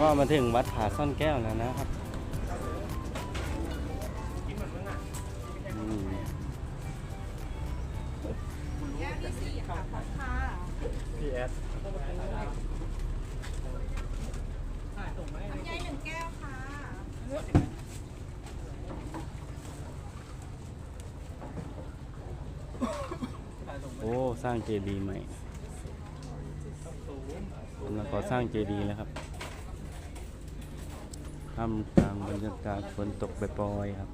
ครับเราก็มาถึงวัดผาซ่อนแก้วแล้วนะครับอืมแก้วที่สี่ค่ะขอบค่ะพี่แอดลำไยหนึ่งแก้วค่ะโอ้ สร้างเจดีย์ใหม่กำลังก่อสร้างเจดีย์แล้วครับ ท่ามกลางบรรยากาศฝนตกปล่อยๆครับ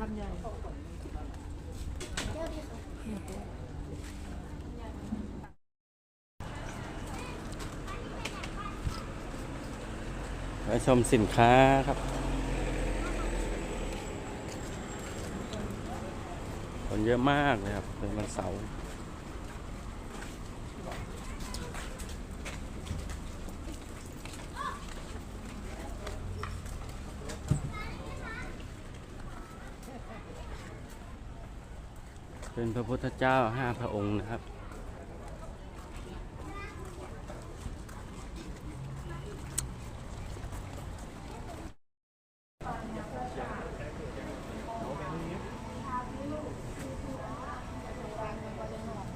ลำไยไปชมสินค้าครับ คนเยอะมากเลยครับเป็นวันเสาร์ เป็นพระพุทธเจ้าห้าพระองค์นะครับ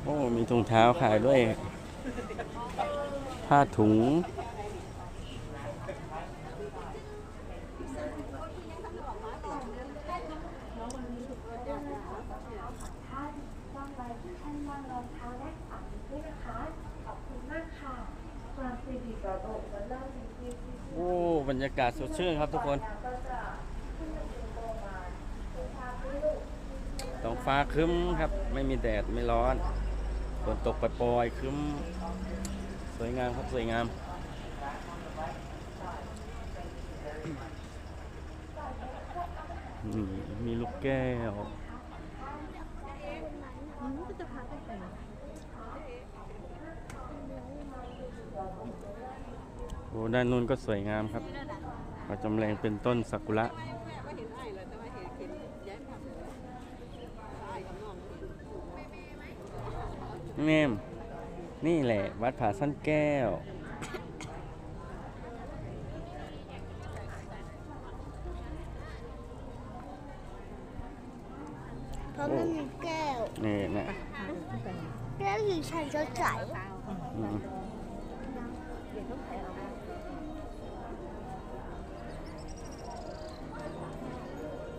โอ้ มีถุงเท้าขายด้วย ผ้าถุง โอ้ บรรยาศสดชื่นครับทุกคน ท้องฟ้าครึ้มครับ ไม่มีแดดไม่ร้อน ฝนตกปล่อยๆครึ้ม สวยงามครับสวยงาม มีลูกแก้วโอ้ด้านนู้นก็สวยงามครับ ก็จำแรงเป็นต้นซากุระว่าเห็นไอ้เลยแต่ว่าเห็นเห็นย้ายภาพเลยไอ้กับน้องแม่มนี่แหละ วัดผาซ่อนแก้ว เพราะมันมีแก้ว นี่นะแก้วสีชันสดใส อืม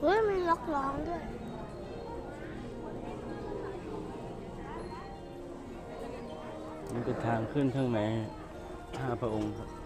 เฮ้ยมีล็อกร้องด้วยนี่เป็นทางขึ้นข้างในห้าพระองค์ครับ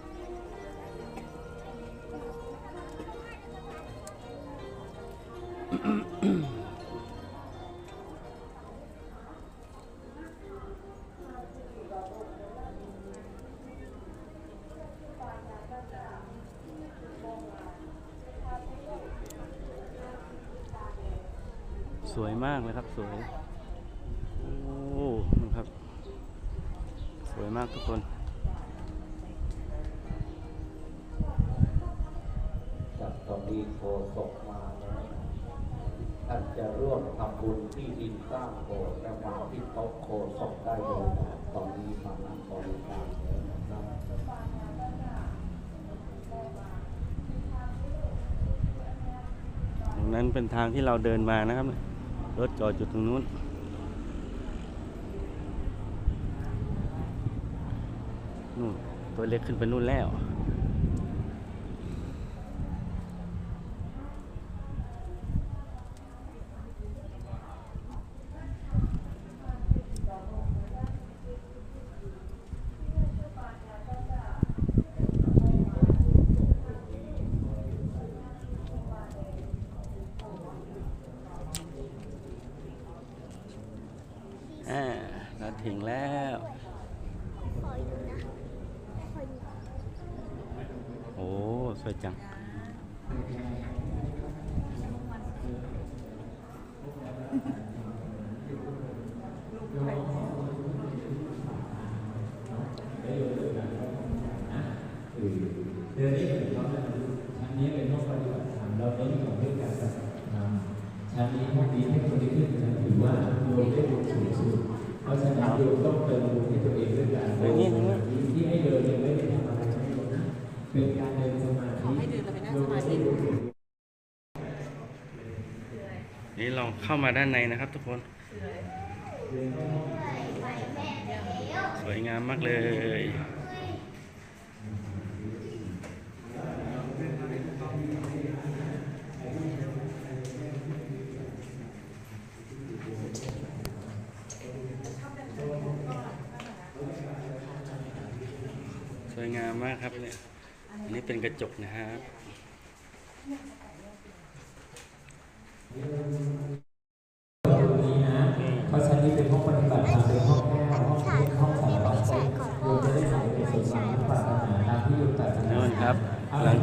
นั้นเป็นทางที่เราเดินมานะครับ รถจอดอยู่ตรงนู้น นู่นตัวเล็กขึ้นไปนู่นแล้ว อ่า เราถึงแล้ว ขออยู่นะขออยู่ โอ้ สวยจัง เดือนนี้เป็นห้องชั้นนี้เป็นห้องปฏิบัติธรรมเราเน้นของเรื่องการปฏิบัติธรรมชั้นนี้ห้องนี้ให้คนที่ขึ้นไปนั้นถือว่าโยมได้บุญสูงสุดเพราะฉะนั้นโยมต้องเติมบุญให้ตัวเองด้วยการ เฮ้ยนี่นี่ ที่ให้เดินยังไม่ได้ทำอะไรให้โยมขึ้น เป็นการเดินสมาธิ ขอให้เดินเราไปนั่งสมาธิ นี่ลอง เข้ามาด้านในนะครับทุกคน สวยงามมากเลยสวยงามมากครับเนี่ย อันนี้เป็นกระจกนะครับ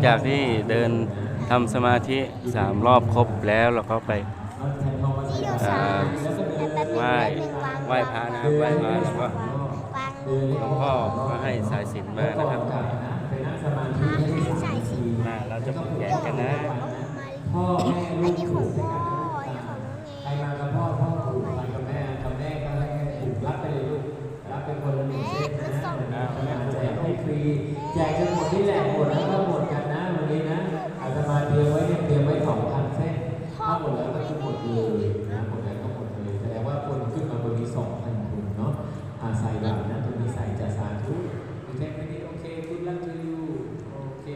จากที่เดินทำสมาธิสามรอบครบแล้วเราก็ไปเอาแผ่นทองมาใส่ที่บาเราตรสาแล้วก็เดินไหว้ไหว้พระนะครับไหว้พระแล้วก็วางเดินหลวงพ่อก็ให้สายสิญจนมานะครับก่อนกลับนะไปนั่งสมาธิให้ได้สามนาทีมาเราจะผูกแขนกันนะพ่อแม่อันลูกนี้ของพ่ออันนี้ของน้องเอ ใครง มากับพ่อพ่อผูกไปกับแม่กับแม่ก็ให้ผูกรับไปเลยลูกรับเป็นคนละหนึ่งเส้นนะแม่แจกให้ฟรีแจกจนหมดที่แหลกหมดแล้วก็หมดกันนะวันนี้นะอาตมาเตรียมไว้เนี่ยเตรียมไว้สองพันเส้นถ้าหมดแล้วก็คือหมดเลยนะหมดแล้วก็หมดเลยแสดงว่าคนขึ้นมาบนนี้สองพันคนเนาะอาใส่บาตรนะตรงนี้ใส่จะสาธุโอเควันนี้โอเคคุณรักทูยูโอเค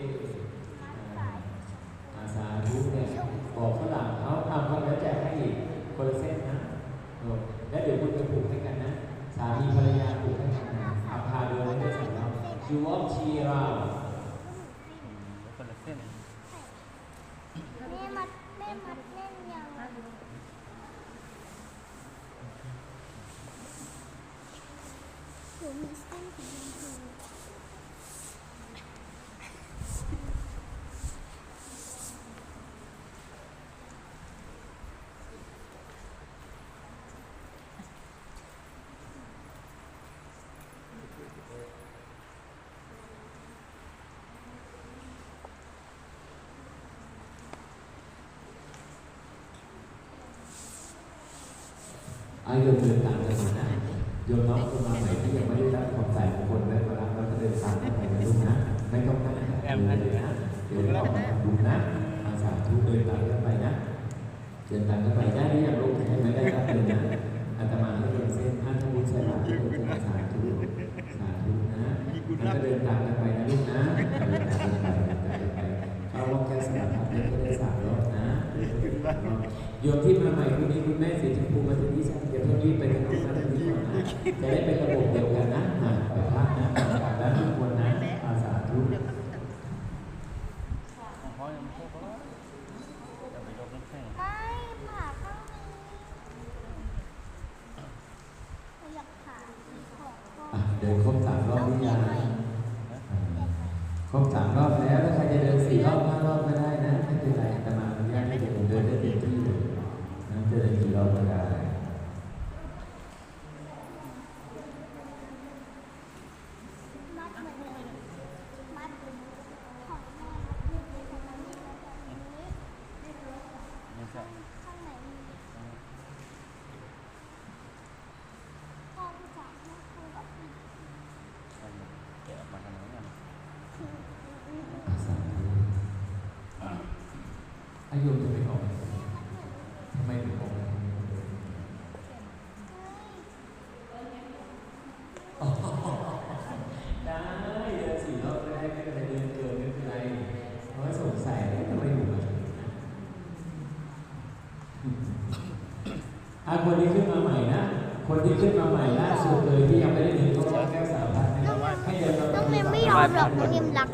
อาสาธุเนี่ยบอกฝรั่งเขาทำคนแล้วแจกให้อีกคนละเส้นนะเออแล้วเดี๋ยวคุณไปผูกให้กันนะ สามีภรรยาผูกให้กันนะอาพาเดินให้ได้สำเรายูวอลชีรา แม่มัดแม่มัดแน่นยังหนูมีเส้นสีชมพู อาโยมเดินตามกันมานะโยมน้องคนมาใหม่ที่ยังไม่ได้รับความใส่ของคนได้มารับแล้วก็เดินตามกันไปนะลูกนะไม่ต้องนั่งแอมเลยนะเดี๋ยวเรามาทำบุญนะอาสาธุเดินตามกันไปนะเดินตามกันไปได้หรือยังลูกให้ไม่ได้รับเลยนะอาตมาให้เดินเส้นท่านทบุญใส่บาตรทุกคนจะสาธุสาธุนะแล้วก็เดินตามกันไปนะลูกนะเดินตามกันไปเดินตามกันไปเอาลงแก้สลับพับแล้วก็ได้สามรอบนะโยมที่มาใหม่คุณนี้คุณแม่สีชมพูมาถึง รีบไปทางนู้นมาทางนี้ก่อนนะจะได้เป็นระบบเดียวกันนะอ่าไปพักนะกลับแล้วทุกคนนะอาสาธุ ไม่ผ่าข้างนี้อยากผ่าของพ่อ อะเดินครบสามรอบหรือยังครบสามรอบแล้วแล้วใครจะเดินสี่รอบห้ารอบก็ได้นะไม่เป็นไรแต่มาอนุญาตให้เดี๋ยวผมเดินได้เต็มที่เลยนะจะเดินกี่รอบก็ได้ มัดเหมือนเลยมัดของแม่มัดอยู่ในของมันนี่แล้วแบบนี้ข้างไหนมีพ่อผู้ชายแม่ครูแบบนี้ แกะออกมาทางไหนกัน คืออืม อาสาธุ อายุจะไม่ออกทำไมถึงออกได้เดินสี่รอบก็ได้ไม่เป็นไรเดินเกินไม่เป็นไรเพราะว่าสงสัยว่าทำไมหนูมาถึงนะอาคนที่ขึ้นมาใหม่นะ คนที่ขึ้นมาใหม่ล่าสุดเลยที่ยังไม่ได้ดึงเข้าแก้สารพัดนะให้เดินมาน้องเมมไม่ยอมหรอกน้องเมมรัก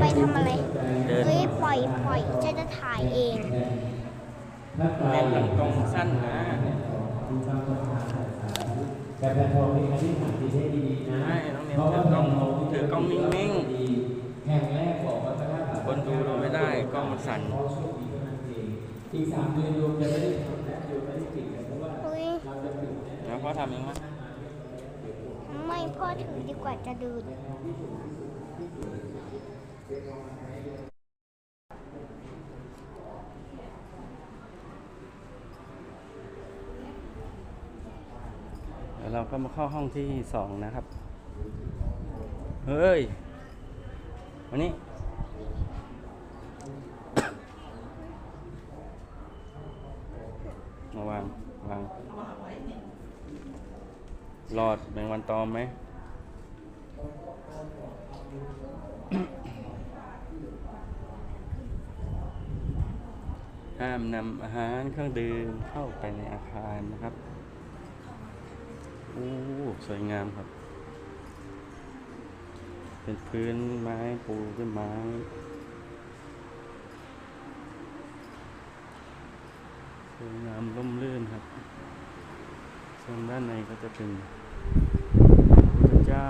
ไปทำอะไร เดิน เฮ้ย ปล่อยปล่อยฉันจะถ่ายเองพระไตรเล่นลำกล้องสั้นนะดูตามคนทางสาธุแต่แผ่นทองนี่อธิษฐานดีให้ดีๆนะใช่น้องเนมถือกล้องถือกล้องนิ่งๆแห่งแรกบอกว่าพระธาตุคนดูดูไม่ได้กล้องมันสั่นขอโชคดีเท่านั้นเองอีกสามเดือนโยมจะไม่ได้ทำและโยมไม่ได้ติดกันเพราะว่าเฮ้ยเราจะปิดแน่แล้วพ่อทำเองไหมไม่พ่อถือดีกว่าจะดูด แล้วเราก็มาเข้าห้องที่สองนะครับ เฮ้ย วันนี้มาวาง วาง หลอดแมงวันตอมไหม ห้ามนำอาหารเครื่องดื่มเข้าไปในอาคารนะครับโอ้สวยงามครับ เป็นพื้นไม้ปูด้วยไม้สวยงามร่มรื่นครับส่วนด้านในก็จะเป็นพระเจ้า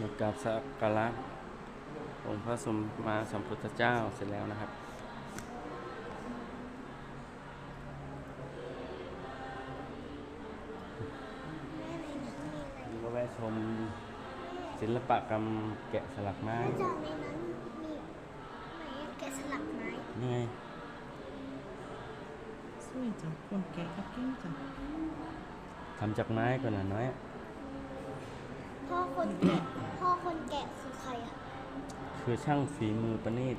หลักการสักการะองค์พระสมมาสัมพุทธเจ้าเสร็จแล้วนะครับแม่ในนั้นมีอะไรนี่ก็แวะชมศิลปกรรมแกะสลักไม้แม่จากในนั้นมีไหนแกะสลักไม้นี่ไงสวยจังคนแก่ก็เก่งจังทำจากไม้ก่อนนะน้อยพ่อ คนแกะพ่อคนแกะคือใครอะคือช่างฝีมือประณีต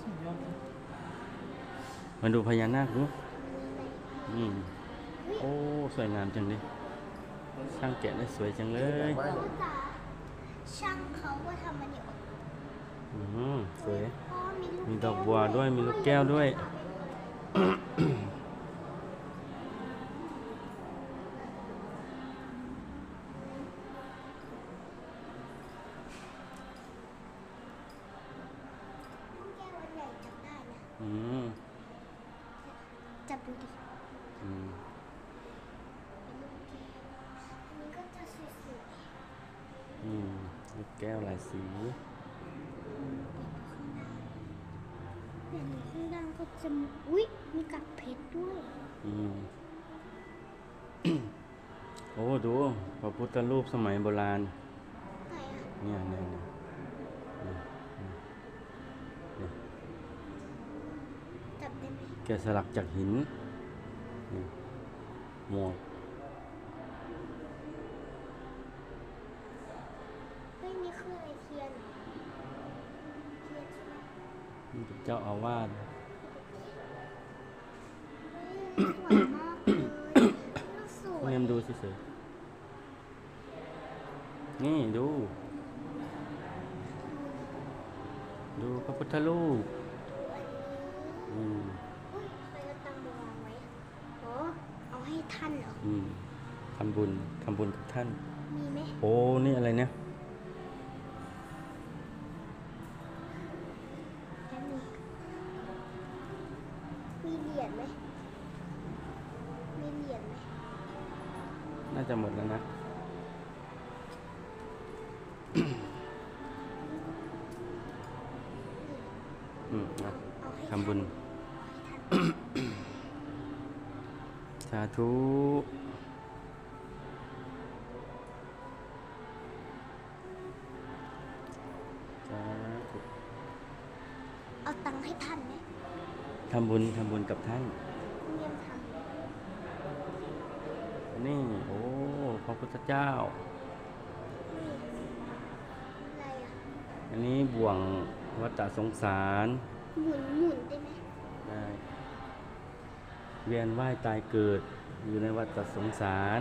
สุดยอดเลยมาดูพญานาคดูอืมโอ้ สวยงามจังเลยช่างแกะได้สวยจังเลยพ่อจ๋าช่างเขาว่าทำมันเนี่ยอืมสวย พ่อมีลูกมีดอกบัวด้วยมีลูกแก้วด้วยลู สี อย่างข้างล่างก็จะมีอุ๊ย มีกับเพชรด้วย อืม โอ้ ดู พระพุทธรูปสมัยโบราณเนี่ยเนี่ยเนี่ยแกสลักจากหินนี่หมวก เป็นเจ้าอาวาสเฮ้ยสวยมากเลยน่าสวเงียยมดูเฉยๆนี่ดู ดูพระพุทธรูปอืมเฮ้ยใครเอาตังค์มาวางไว้โอ้เอาให้ท่านเหรอ อืมทำบุญทำบุญกับท่าน มีไหมโอ้ นี่อะไรเนี่ยาธุสาธุเอาตังค์ให้ท่านไหมทำบุญทำบุญกับท่านเงียบทนี่ โอ้ พระพุทธเจ้าำอะไรอะอันนี้บ่วงวัฏสงสาร หมุนหมุนได้ไหมได้ เวียนว่ายตายเกิด อยู่ในวัฏสงสาร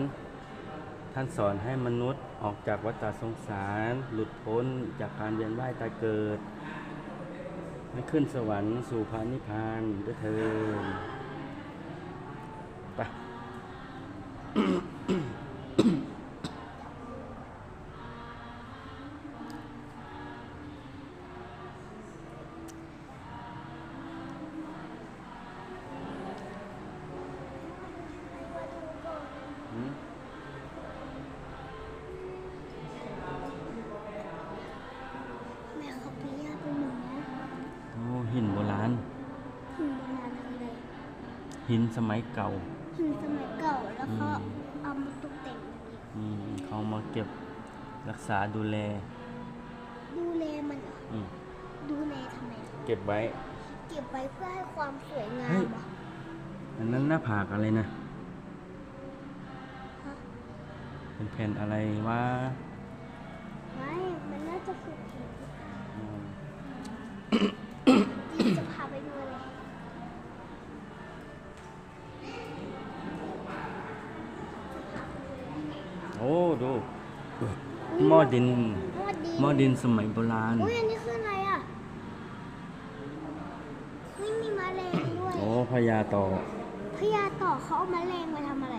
ท่านสอนให้มนุษย์ออกจากวัฏสงสาร หลุดพ้นจากการเวียนว่ายตายเกิดให้ขึ้นสวรรค์สู่พระนิพพานด้วยเถิดไป หินสมัยเก่า หินสมัยเก่าแล้วก็อืมเอามาตกแต่งแบบนี้อืมเขามาเก็บรักษาดูแล ดูแลมันเหรออืมดูแลทำไมอะเก็บไว้เก็บไว้เพื่อให้ความสวยงาเฮ้มยเหรออันนั้นหน้าผากอะไรนะฮะเป็นแผ่นอะไรวะไม่มันน่าจะคือหินอืม จีจะพาไปดูอะไร โอ้ดูหม้อ ดิน หม้อดินหม้อดินสมัยโบราณ อุ้ยอันนี้คืออะไรอะเฮ้ยมีแมลงด้วยโอ้พญาต่อพญาต่อเขาเอาแมลงมาทำอะไร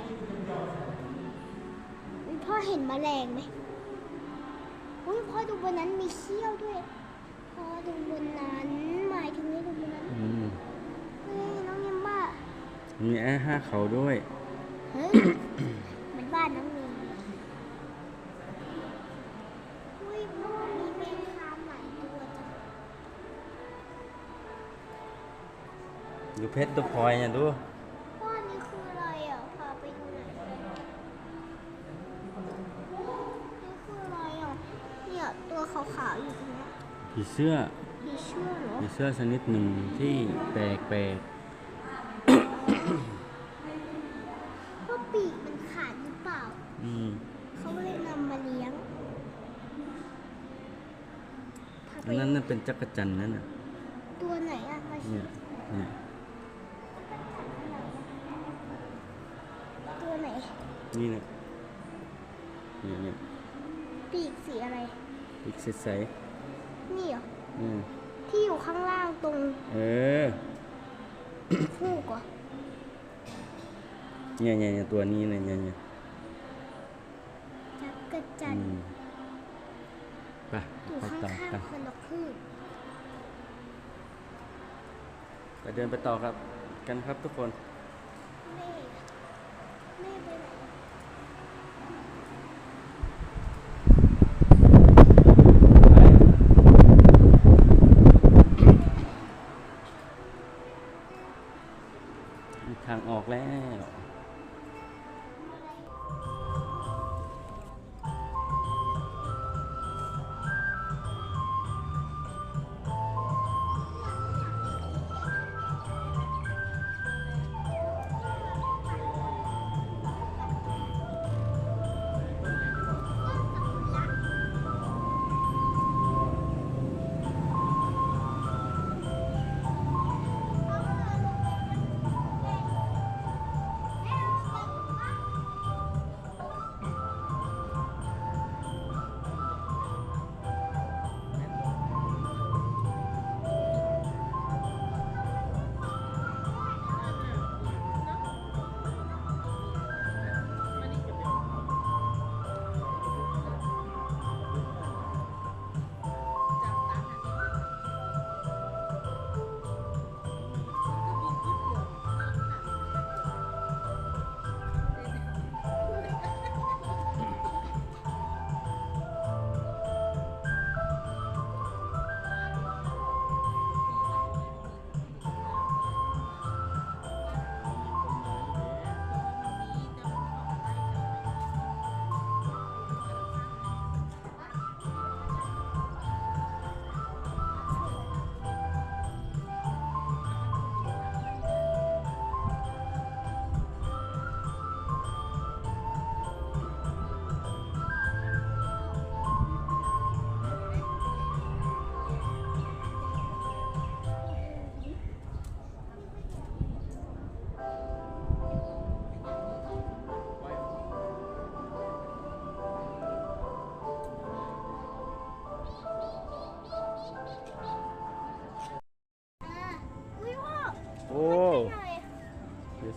อุ๊ยพ่อเห็นแมลงไหมอุ้ยพ่อดูบนนั้นมีเขี้ยวด้วยพ่อดูบนนั้นหมายถึงให้ดูบนนั้นอืมเฮ้ยน้องยังบ้า มีแอร์ห้าเขาด้วย เฮ้ย เหมือนบ้านน้องมี เพชรตัวพลอยเนี่ยดูพ่อนี่คืออะไรอะพาไปดูหน่อยนี่คืออะไรอะเนี่ยตัวขาวๆอยู่ตรงเนี้ยผีเสื้อผีเชื่อเหรอผีเสื้อชนิดหนึ่งที่แปลกแปลกเพราะปีกมันขาดหรือเปล่า ๆอืมเขาเลยนำมาเลี้ยงพาไปอันนั้นน่ะเป็นจักรจันทร์นั่นน่ะตัวไหนอะมาเนี่ยเนี่ย ตัวไหน นี่เนี่ยเนี่ยเนี่ยปีกสีอะไร อีกใสนี่เหรอๆอืมที่อยู่ข้างล่างตรงเออคู่กว่าเนี่ยเนี่ยเนี่ยตัวนี้เนี่ยเนี่ยเนี่ยจักรจัอืนทร์มไปอยู่ไปข้างต่อๆกันคนละพืชไปเดินไปต่อครับ กันครับทุกคน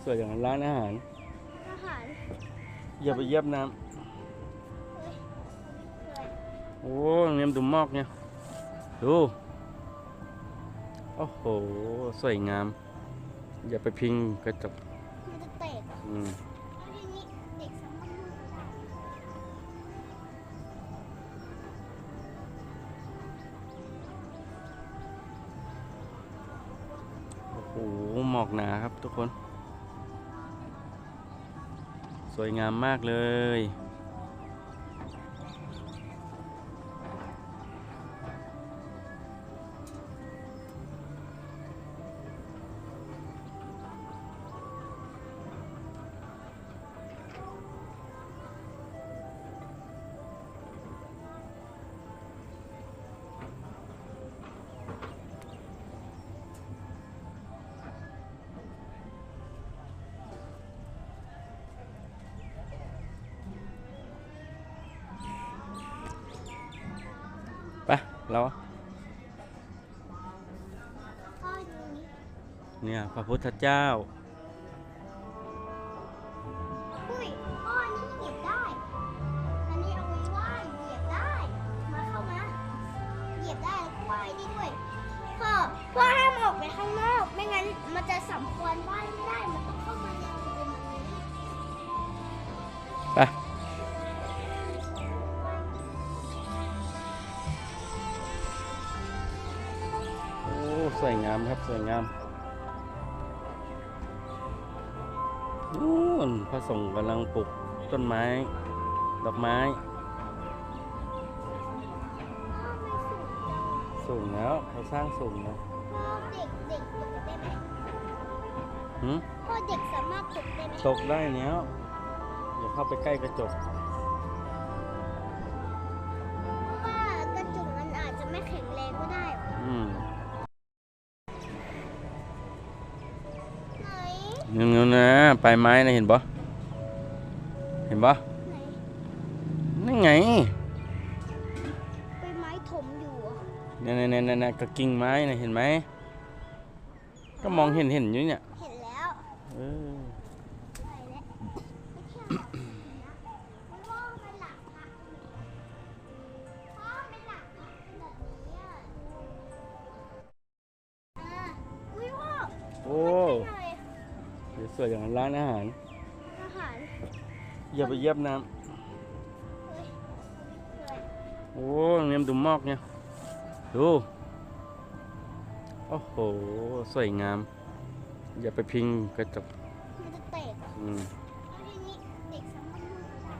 สวยอย่างร้านอาหาร อาหารอย่าไปเยียบน้เฮ้ยเฮ้ยำโอ้เนียมดูหมอกเนี่ย ดู โอ้โห สวยงาม อย่าไปพิงกระจกมันจะแตกอะอืมแล้วทีนี้เด็กสามารถมือได้โอ้โหหมอกหนาครับทุกคนส วยงามมากเลย ไปเราพ่อดูนี้เนี่ยพระพุทธเจ้าามครับ สวยงามนู่นพระสงฆ์กำลังปลูกต้นไม้ ดอกไม้พ่อไม่สูงจังสูงแล้วเขาสร้างสูงแล้วพ่อเด็กเด็กตกได้ไหมหืมพ่อเด็กสามารถตกได้ไหมตกได้เนี้ยอย่าเข้าไปใกล้กระจก ปลายไม้นะเห็นปะเห็นปะไหนนั่นไงใบไม้ถมอยู่อะเนี่ยเนี่ยเนี่ยเนี่ยกระกิ่งไม้นะเห็นไหมก็มองเห็นเห็นอยู่เนี่ย เห็นแล้วเออ วสวยอย่างร้านอาหาร อาหารอย่าไปเยียบน้เฮ้ยเฮ้ยำโอ้เนียมดูหมอกเนี่ย ดู โอ้โห สวยงาม อย่าไปพิงกระจกมันจะแตกอะอืมแล้วทีนี้เด็กสามารถมือได้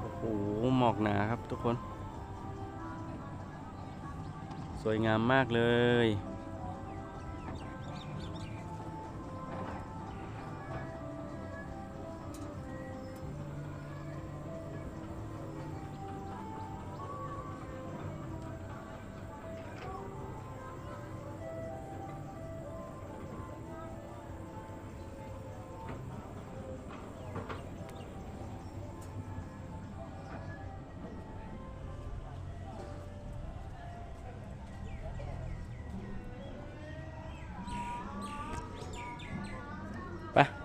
โอ้โหหมอกหนาครับทุกคน สวยงามมากเลย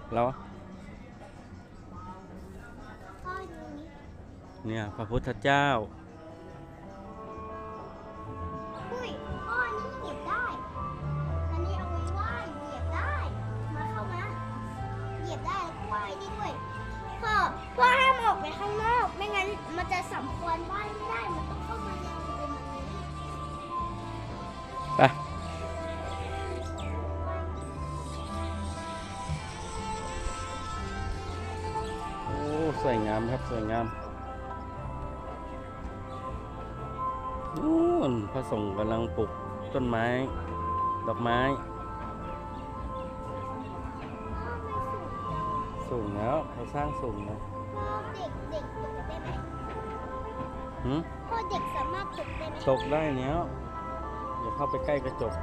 ไปเราพ่อดูนี้เนี่ยพระพุทธเจ้าพ่อนี่เหยียบได้อันนี้เอาไว้ไหว้เหยียบได้มาเข้ามาเหยียบได้แล้วก็ไหว้ด้วยพ่อพ่อห้ามออกไปข้างนอก ไม่งั้นมันจะสำควรไหว้ไม่ได้ ครับสวยงามนู่นพระสงฆ์กำลังปลูกต้นไม้ ดอกไม้พ่อไม่สูงจังสูงแล้วเขาสร้างสูงแล้วพ่อเด็กเด็กตกได้ไหมหืมพ่อเด็กสามารถตกได้ไหมตกได้เนี้ยอย่าเข้าไปใกล้กระจก